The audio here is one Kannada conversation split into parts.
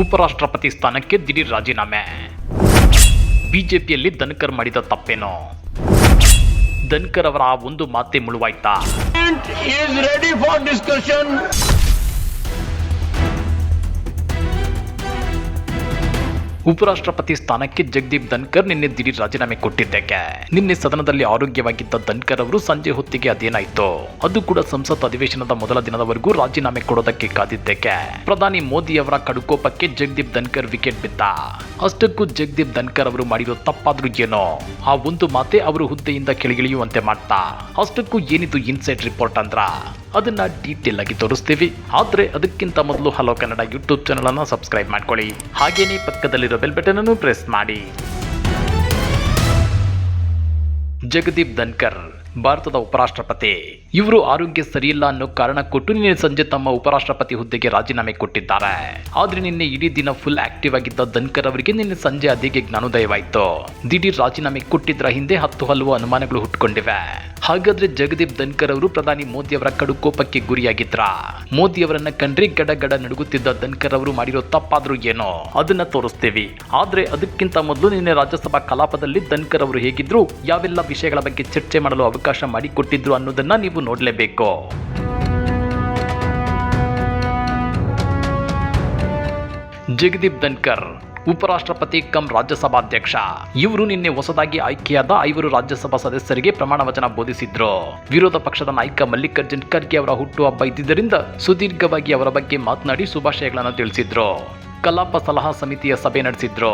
ಉಪರಾಷ್ಟ್ರಪತಿ ಸ್ಥಾನಕ್ಕೆ ದಿಢೀರ್ ರಾಜೀನಾಮೆ. ಬಿಜೆಪಿಯಲ್ಲಿ ಧನ್ಕರ್ ಮಾಡಿದ ತಪ್ಪೇನೋ? ಧನ್ಕರ್ ಅವರ ಆ ಒಂದು ಮಾತೆ ಮುಳುವಾಯ್ತಾ? ಉಪರಾಷ್ಟ್ರಪತಿ ಸ್ಥಾನಕ್ಕೆ ಜಗದೀಪ್ ಧನ್ಕರ್ ನಿನ್ನೆ ದಿಢೀರ್ ರಾಜೀನಾಮೆ ಕೊಟ್ಟಿದ್ದಕ್ಕೆ. ನಿನ್ನೆ ಸದನದಲ್ಲಿ ಆರೋಗ್ಯವಾಗಿದ್ದ ಧನ್ಕರ್ ಅವರು ಸಂಜೆ ಹೊತ್ತಿಗೆ ಅದೇನಾಯ್ತು ಅದು ಕೂಡ ಸಂಸತ್ ಅಧಿವೇಶನದ ಮೊದಲ ದಿನದವರೆಗೂ ರಾಜೀನಾಮೆ ಕೊಡೋದಕ್ಕೆ ಕಾದಿದ್ದಕ್ಕೆ. ಪ್ರಧಾನಿ ಮೋದಿ ಅವರ ಕಡುಕೋಪಕ್ಕೆ ಜಗದೀಪ್ ಧನ್ಕರ್ ವಿಕೆಟ್ ಬಿತ್ತ ಅಷ್ಟಕ್ಕೂ ಜಗದೀಪ್ ಧನ್ಕರ್ ಅವರು ಮಾಡಿರೋ ತಪ್ಪಾದ್ರೂ ಏನೋ. ಆ ಒಂದು ಮಾತೆ ಅವರು ಹುದ್ದೆಯಿಂದ ಕೆಳಗಿಳಿಯುವಂತೆ ಮಾಡ್ತಾ. ಅಷ್ಟಕ್ಕೂ ಏನಿದು ಇನ್ಸೈಡ್ ರಿಪೋರ್ಟ್ ಅಂದ್ರ? ಅದನ್ನ ಡೀಟೇಲ್ ಆಗಿ ತೋರಿಸ್ತೀವಿ. ಆದ್ರೆ ಅದಕ್ಕಿಂತ ಮೊದಲು ಹಲೋ ಕನ್ನಡ ಯೂಟ್ಯೂಬ್ ಚಾನಲ್ ಅನ್ನ ಸಬ್ಸ್ಕ್ರೈಬ್ ಮಾಡ್ಕೊಳ್ಳಿ. ಹಾಗೇನೇ ಪಕ್ಕದಲ್ಲಿರೋ ಬೆಲ್ ಬಟನ್ ಅನ್ನು ಪ್ರೆಸ್ ಮಾಡಿ. ಜಗದೀಪ್ ಧನ್ಕರ್. ಭಾರತದ ಉಪರಾಷ್ಟ್ರಪತಿ. ಇವರು ಆರೋಗ್ಯ ಸರಿಯಿಲ್ಲ ಅನ್ನೋ ಕಾರಣ ಕೊಟ್ಟು ನಿನ್ನೆ ಸಂಜೆ ತಮ್ಮ ಉಪರಾಷ್ಟ್ರಪತಿ ಹುದ್ದೆಗೆ ರಾಜೀನಾಮೆ ಕೊಟ್ಟಿದ್ದಾರೆ. ಆದ್ರೆ ನಿನ್ನೆ ಇಡೀ ದಿನ ಫುಲ್ ಆಕ್ಟಿವ್ ಆಗಿದ್ದ ಧನ್ಕರ್ ಅವರಿಗೆ ನಿನ್ನೆ ಸಂಜೆ ಅದೇಗೆ ಜ್ಞಾನೋದಯವಾಯಿತು. ದಿಢೀರ್ ರಾಜೀನಾಮೆ ಕೊಟ್ಟಿದ್ರ ಹಿಂದೆ ಹತ್ತು ಹಲವು ಅನುಮಾನಗಳು ಹುಟ್ಕೊಂಡಿವೆ. ಹಾಗಾದ್ರೆ ಜಗದೀಪ್ ಧನ್ಕರ್ ಅವರು ಪ್ರಧಾನಿ ಮೋದಿ ಅವರ ಕಡು ಕೋಪಕ್ಕೆ ಗುರಿಯಾಗಿದ್ರ? ಮೋದಿ ಅವರನ್ನ ಕಂಡ್ರೆ ಗಡ ಗಡ ನಡುಗುತ್ತಿದ್ದ ಧನ್ಕರ್ ಅವರು ಮಾಡಿರೋ ತಪ್ಪಾದ್ರೂ ಏನೋ? ಅದನ್ನ ತೋರಿಸ್ತೀವಿ. ಆದ್ರೆ ಅದಕ್ಕಿಂತ ಮೊದಲು ನಿನ್ನೆ ರಾಜ್ಯಸಭಾ ಕಲಾಪದಲ್ಲಿ ಧನ್ಕರ್ ಅವರು ಹೇಗಿದ್ರು, ಯಾವೆಲ್ಲ ವಿಷಯಗಳ ಬಗ್ಗೆ ಚರ್ಚೆ ಮಾಡಲು ಮಾಡಿಕೊಟ್ಟಿದ್ರು ಅನ್ನೋದನ್ನ ನೀವು ನೋಡಲೇಬೇಕು. ಜಗದೀಪ್ ಧನ್ಕರ್, ಉಪರಾಷ್ಟ್ರಪತಿ ಕಂ ರಾಜ್ಯಸಭಾಧ್ಯಕ್ಷ. ಇವರು ನಿನ್ನೆ ಹೊಸದಾಗಿ ಆಯ್ಕೆಯಾದ ಐವರು ರಾಜ್ಯಸಭಾ ಸದಸ್ಯರಿಗೆ ಪ್ರಮಾಣ ವಚನ ಬೋಧಿಸಿದ್ರು. ವಿರೋಧ ಪಕ್ಷದ ನಾಯಕ ಮಲ್ಲಿಕಾರ್ಜುನ್ ಖರ್ಗೆ ಅವರ ಹುಟ್ಟುಹಬ್ಬ ಇದ್ದಿದ್ದರಿಂದ ಸುದೀರ್ಘವಾಗಿ ಅವರ ಬಗ್ಗೆ ಮಾತನಾಡಿ ಶುಭಾಶಯಗಳನ್ನು ತಿಳಿಸಿದ್ರು. ಕಲಾಪ ಸಲಹಾ ಸಮಿತಿಯ ಸಭೆ ನಡೆಸಿದ್ರು.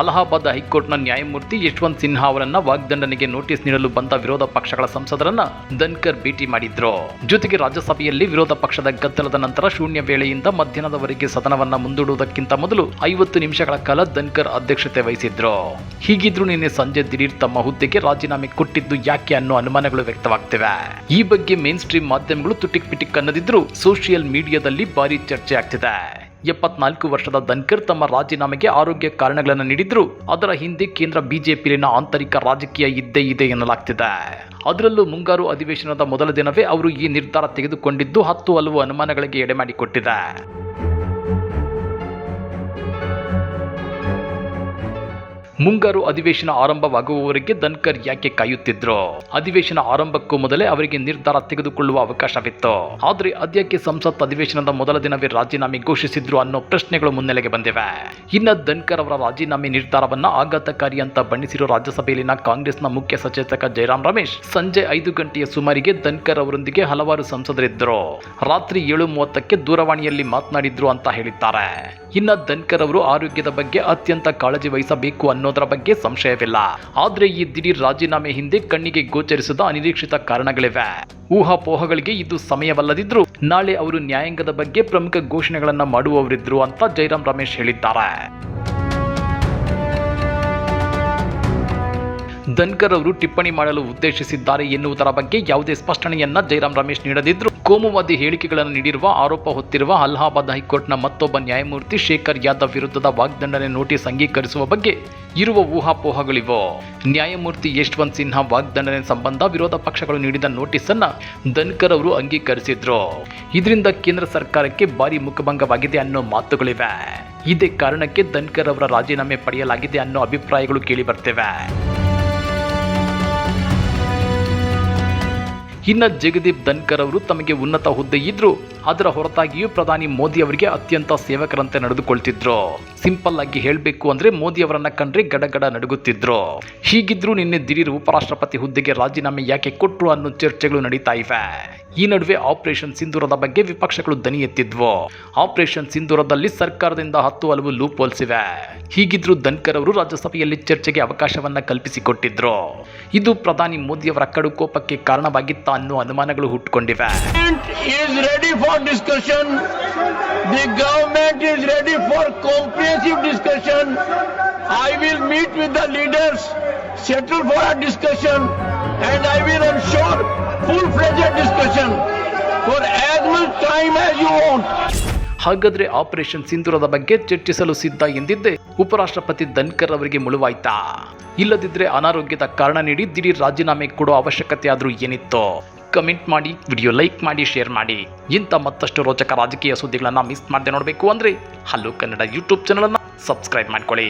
ಅಲಹಾಬಾದ್ ಹೈಕೋರ್ಟ್ನ ನ್ಯಾಯಮೂರ್ತಿ ಯಶವಂತ್ ಸಿನ್ಹಾ ಅವರನ್ನ ವಾಗ್ದಂಡನೆಗೆ ನೋಟಿಸ್ ನೀಡಲು ಬಂದ ವಿರೋಧ ಪಕ್ಷಗಳ ಸಂಸದರನ್ನ ದನ್ಕರ್ ಭೇಟಿ ಮಾಡಿದ್ರು. ಜೊತೆಗೆ ರಾಜ್ಯಸಭೆಯಲ್ಲಿ ವಿರೋಧ ಪಕ್ಷದ ಗದ್ದಲದ ನಂತರ ಶೂನ್ಯ ವೇಳೆಯಿಂದ ಮಧ್ಯಾಹ್ನದವರೆಗೆ ಸದನವನ್ನ ಮುಂದೂಡುವುದಕ್ಕಿಂತ ಮೊದಲು ಐವತ್ತು ನಿಮಿಷಗಳ ಕಾಲ ದನ್ಕರ್ ಅಧ್ಯಕ್ಷತೆ ವಹಿಸಿದ್ರು. ಹೀಗಿದ್ರು ನಿನ್ನೆ ಸಂಜೆ ದಿಢೀರ್ ತಮ್ಮ ಹುದ್ದೆಗೆ ರಾಜೀನಾಮೆ ಕೊಟ್ಟಿದ್ದು ಯಾಕೆ ಅನ್ನೋ ಅನುಮಾನಗಳು ವ್ಯಕ್ತವಾಗ್ತಿವೆ. ಈ ಬಗ್ಗೆ ಮೇನ್ ಸ್ಟ್ರೀಮ್ ಮಾಧ್ಯಮಗಳು ತುಟಿಕ್ ಪಿಟಿಕ್ ಅನ್ನದಿದ್ರು ಸೋಷಿಯಲ್ ಮೀಡಿಯಾದಲ್ಲಿ ಭಾರಿ ಚರ್ಚೆ ಆಗ್ತಿದೆ. ಎಪ್ಪತ್ನಾಲ್ಕು ವರ್ಷದ ಧನ್ಕರ್ ತಮ್ಮ ರಾಜೀನಾಮೆಗೆ ಆರೋಗ್ಯ ಕಾರಣಗಳನ್ನು ನೀಡಿದ್ರು. ಅದರ ಹಿಂದೆ ಕೇಂದ್ರ ಬಿಜೆಪಿಯಲ್ಲಿನ ಆಂತರಿಕ ರಾಜಕೀಯ ಇದ್ದೇ ಇದೆ ಎನ್ನಲಾಗ್ತಿದೆ. ಅದರಲ್ಲೂ ಮುಂಗಾರು ಅಧಿವೇಶನದ ಮೊದಲ ದಿನವೇ ಅವರು ಈ ನಿರ್ಧಾರ ತೆಗೆದುಕೊಂಡಿದ್ದು ಹತ್ತು ಹಲವು ಅನುಮಾನಗಳಿಗೆ ಎಡೆಮಾಡಿಕೊಟ್ಟಿದೆ. ಮುಂಗಾರು ಅಧಿವೇಶನ ಆರಂಭವಾಗುವವರೆಗೆ ಧನ್ಕರ್ ಯಾಕೆ ಕಾಯುತ್ತಿದ್ರು? ಅಧಿವೇಶನ ಆರಂಭಕ್ಕೂ ಮೊದಲೇ ಅವರಿಗೆ ನಿರ್ಧಾರ ತೆಗೆದುಕೊಳ್ಳುವ ಅವಕಾಶವಿತ್ತು. ಆದ್ರೆ ಅದ್ಯಾಕೆ ಸಂಸತ್ ಅಧಿವೇಶನದ ಮೊದಲ ದಿನವೇ ರಾಜೀನಾಮೆ ಘೋಷಿಸಿದ್ರು ಅನ್ನೋ ಪ್ರಶ್ನೆಗಳು ಮುನ್ನೆಲೆಗೆ ಬಂದಿವೆ. ಇನ್ನ ಧನ್ಕರ್ ಅವರ ರಾಜೀನಾಮೆ ನಿರ್ಧಾರವನ್ನ ಆಘಾತಕಾರಿ ಅಂತ ಬಣ್ಣಿಸಿರುವ ರಾಜ್ಯಸಭೆಯಲ್ಲಿನ ಕಾಂಗ್ರೆಸ್ನ ಮುಖ್ಯ ಸಚೇತಕ ಜಯರಾಮ್ ರಮೇಶ್ ಸಂಜೆ ಐದು ಗಂಟೆಯ ಸುಮಾರಿಗೆ ಧನ್ಕರ್ ಅವರೊಂದಿಗೆ ಹಲವಾರು ಸಂಸದರಿದ್ದರು. ರಾತ್ರಿ ಏಳು ಮೂವತ್ತಕ್ಕೆ ದೂರವಾಣಿಯಲ್ಲಿ ಮಾತನಾಡಿದ್ರು ಅಂತ ಹೇಳಿದ್ದಾರೆ. ಇನ್ನ ಧನ್ಕರ್ ಅವರು ಆರೋಗ್ಯದ ಬಗ್ಗೆ ಅತ್ಯಂತ ಕಾಳಜಿ ವಹಿಸಬೇಕು ಅನ್ನೋದರ ಬಗ್ಗೆ ಸಂಶಯವಿಲ್ಲ. ಆದ್ರೆ ಈ ದಿಢೀರ್ ರಾಜೀನಾಮೆ ಹಿಂದೆ ಕಣ್ಣಿಗೆ ಗೋಚರಿಸದ ಅನಿರೀಕ್ಷಿತ ಕಾರಣಗಳಿವೆ. ಊಹಾಪೋಹಗಳಿಗೆ ಇದು ಸಮಯವಲ್ಲದಿದ್ರು ನಾಳೆ ಅವರು ನ್ಯಾಯಾಂಗದ ಬಗ್ಗೆ ಪ್ರಮುಖ ಘೋಷಣೆಗಳನ್ನ ಮಾಡುವವರಿದ್ರು ಅಂತ ಜೈರಾಮ್ ರಮೇಶ್ ಹೇಳಿದ್ದಾರೆ. ಧನ್ಕರ್ ಅವರು ಟಿಪ್ಪಣಿ ಮಾಡಲು ಉದ್ದೇಶಿಸಿದ್ದಾರೆ ಎನ್ನುವುದರ ಬಗ್ಗೆ ಯಾವುದೇ ಸ್ಪಷ್ಟನೆಯನ್ನ ಜೈರಾಮ್ ರಮೇಶ್ ನೀಡದಿದ್ರು. ಕೋಮುವಾದಿ ಹೇಳಿಕೆಗಳನ್ನು ನೀಡಿರುವ ಆರೋಪ ಹೊತ್ತಿರುವ ಅಲಹಾಬಾದ್ ಹೈಕೋರ್ಟ್ನ ಮತ್ತೊಬ್ಬ ನ್ಯಾಯಮೂರ್ತಿ ಶೇಖರ್ ಯಾದವ್ ವಿರುದ್ಧದ ವಾಗ್ದಂಡನೆ ನೋಟಿಸ್ ಅಂಗೀಕರಿಸುವ ಬಗ್ಗೆ ಇರುವ ಊಹಾಪೋಹಗಳಿವೆ. ನ್ಯಾಯಮೂರ್ತಿ ಯಶವಂತ್ ಸಿನ್ಹಾ ವಾಗ್ದಂಡನೆ ಸಂಬಂಧ ವಿರೋಧ ಪಕ್ಷಗಳು ನೀಡಿದ ನೋಟಿಸ್ ಅನ್ನ ಧನ್ಕರ್ ಅವರು ಅಂಗೀಕರಿಸಿದ್ರು. ಇದರಿಂದ ಕೇಂದ್ರ ಸರ್ಕಾರಕ್ಕೆ ಭಾರಿ ಮುಖಭಂಗವಾಗಿದೆ ಅನ್ನೋ ಮಾತುಗಳಿವೆ. ಇದೇ ಕಾರಣಕ್ಕೆ ಧನ್ಕರ್ ಅವರ ರಾಜೀನಾಮೆ ಪಡೆಯಲಾಗಿದೆ ಅನ್ನೋ ಅಭಿಪ್ರಾಯಗಳು ಕೇಳಿ ಇನ್ನ ಜಗದೀಪ್ ಧನ್ಕರ್ ಅವರು ತಮಗೆ ಉನ್ನತ ಹುದ್ದೆ ಇದ್ರು ಅದರ ಹೊರತಾಗಿಯೂ ಪ್ರಧಾನಿ ಮೋದಿ ಅವರಿಗೆ ಅತ್ಯಂತ ಸೇವಕರಂತೆ ನಡೆದುಕೊಳ್ತಿದ್ರು. ಸಿಂಪಲ್ ಆಗಿ ಹೇಳಬೇಕು ಅಂದ್ರೆ ಮೋದಿ ಅವರನ್ನ ಕಂಡ್ರೆ ಗಡಗಡ ನಡುಗುತ್ತಿದ್ರು. ಹೀಗಿದ್ರು ನಿನ್ನೆ ದಿಢೀರ್ ಉಪರಾಷ್ಟ್ರಪತಿ ಹುದ್ದೆಗೆ ರಾಜೀನಾಮೆ ಯಾಕೆ ಕೊಟ್ರು ಅನ್ನೋ ಚರ್ಚೆಗಳು ನಡೀತಾ ಇವೆ. ಈ ನಡುವೆ ಆಪರೇಷನ್ ಸಿಂಧೂರದ ಬಗ್ಗೆ ವಿಪಕ್ಷಗಳು ದನಿ ಎತ್ತಿದ್ವು. ಆಪರೇಷನ್ ಸಿಂಧೂರದಲ್ಲಿ ಸರ್ಕಾರದಿಂದ ಹತ್ತು ಹಲವು ಲೂಪ್ ಹೋಲ್ಸಿವೆ ಹೀಗಿದ್ರು ಧನ್ಕರ್ ಅವರು ರಾಜ್ಯಸಭೆಯಲ್ಲಿ ಚರ್ಚೆಗೆ ಅವಕಾಶವನ್ನ ಕಲ್ಪಿಸಿಕೊಟ್ಟಿದ್ರು. ಇದು ಪ್ರಧಾನಿ ಮೋದಿಯವರ ಕಡು ಕೋಪಕ್ಕೆ ಕಾರಣವಾಗಿತ್ತ ಅನ್ನೋ ಅನುಮಾನಗಳು ಹುಟ್ಟುಕೊಂಡಿವೆ The government is ready for comprehensive discussion. I will meet with the leaders, settle for a discussion, and I will ensure full-fledged discussion. For as much time as you want ಹಾಗಾದ್ರೆ ಆಪರೇಷನ್ ಸಿಂಧೂರದ ಬಗ್ಗೆ ಚರ್ಚಿಸಲು ಸಿದ್ಧ ಎಂದಿದ್ದೆ ಉಪರಾಷ್ಟ್ರಪತಿ ಧನ್ಕರ್ ಅವರಿಗೆ ಮುಳುವಾಯ್ತಾ? ಇಲ್ಲದಿದ್ರೆ ಅನಾರೋಗ್ಯದ ಕಾರಣ ನೀಡಿ ದಿಢೀರ್ ರಾಜೀನಾಮೆ ಕೊಡೋ ಅವಶ್ಯಕತೆ ಆದರೂ ಏನಿತ್ತು? ಕಮೆಂಟ್ ಮಾಡಿ ವಿಡಿಯೋ ಲೈಕ್ ಮಾಡಿ ಶೇರ್ ಮಾಡಿ. ಇಂಥ ಮತ್ತಷ್ಟು ರೋಚಕ ರಾಜಕೀಯ ಸುದ್ದಿಗಳನ್ನು ಮಿಸ್ ಮಾಡದೆ ನೋಡಬೇಕು ಅಂದರೆ ಹಲೋ ಕನ್ನಡ ಯೂಟ್ಯೂಬ್ ಚಾನಲನ್ನು ಸಬ್ಸ್ಕ್ರೈಬ್ ಮಾಡ್ಕೊಳ್ಳಿ.